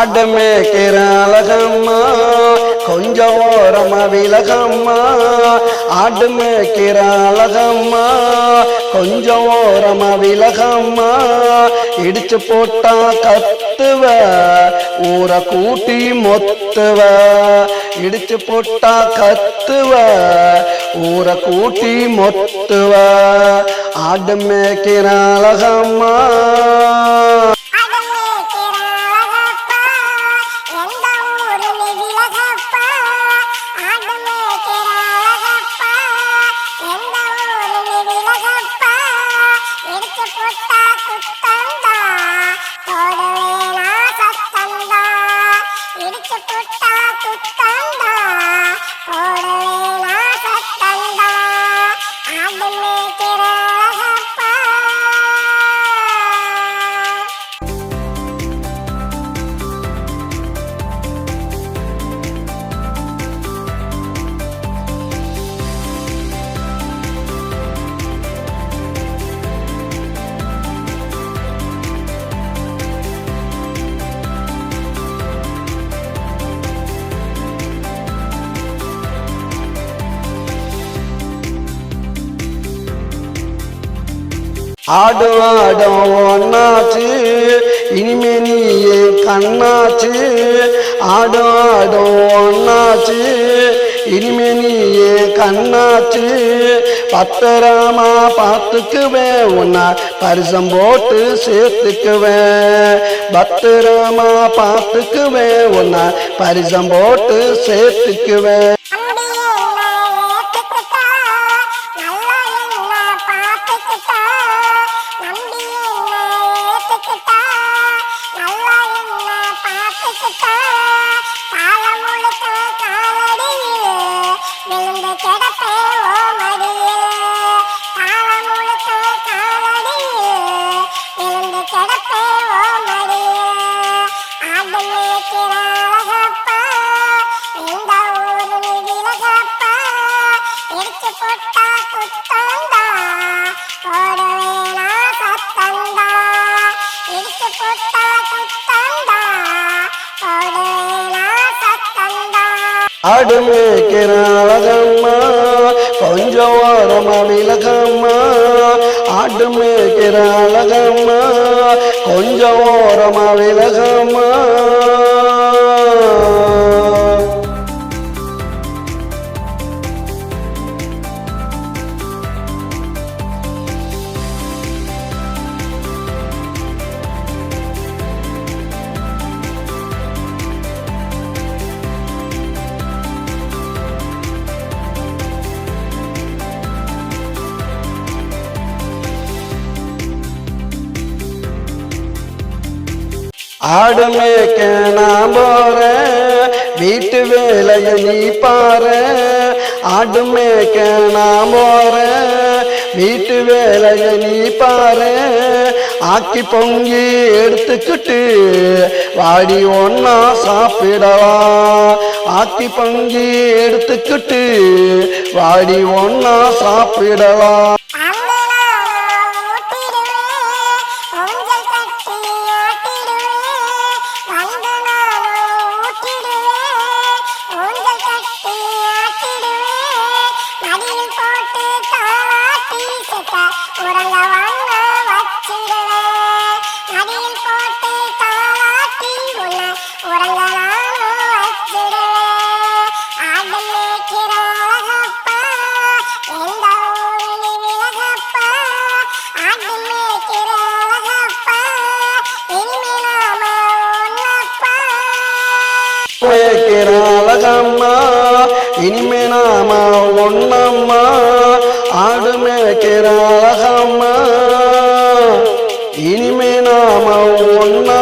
அடமேக்கிற அழகம்மா கொஞ்சம் ஓரமா விலகம்மா. ஆடுமேக்கிற அழகம்மா கொஞ்சம் ஓரமா விலகம்மா. இடிச்சு போட்டா கத்துவ ஊரை கூட்டி மொத்துவ. இடிச்சு போட்டா கத்துவ ஊரை கூட்டி மொத்துவ. ஆடு மேய்க்கிற அழகம்மா அழகப்பா ஆடும் ஆடும் ஒன்னாச்சு இனிமே நீயே கண்ணாச்சு. ஆடும் ஆடும் ஒன்னாச்சு இனிமே நீயே கண்ணாச்சு. பத்திரமா பார்த்துக்குவேன் உன்னை பரிசம் போட்டு சேர்த்துக்குவேன். பத்திரமா பார்த்துக்குவேன் உன்னை பரிசம் போட்டு சேர்த்துக்குவேன். விழுந்து ஓ மடியிலே. காலம் முழுக்க காலடியிலே விழுந்து கிடப்பேன் ஓ மடியிலே. ஆடு மேய்க்கிற அழகப்பா, இந்த ஊரு இடிச்சு போட்டா குத்தந்தா, போடுவேனா சத்தந்தா. இடிச்சு போட்டா ஆடு மேய்க்கிற அழகம்மா கொஞ்சம் ஓரமா விலகம்மா. ஆடு மேய்க்கிற அழகம்மா கொஞ்சம் ஓரமா விலகம்மா. ஆடு மேய்க்க நான் போறேன் வீட்டு வேலையை நீ பாரு. ஆடு மேய்க்க நான் போறேன் வீட்டு வேலையை நீ பாரு. ஆக்கி பொங்கி எடுத்துக்கிட்டு வாடி ஒன்னா சாப்பிடவா. ஆக்கி பொங்கி எடுத்துக்கிட்டு வாடி ஒன்னா சாப்பிடவா. அழகம்மா இனிமே நாம ஒன்னம்மா কদমে কেরা হামা ইনমে না মাওলানা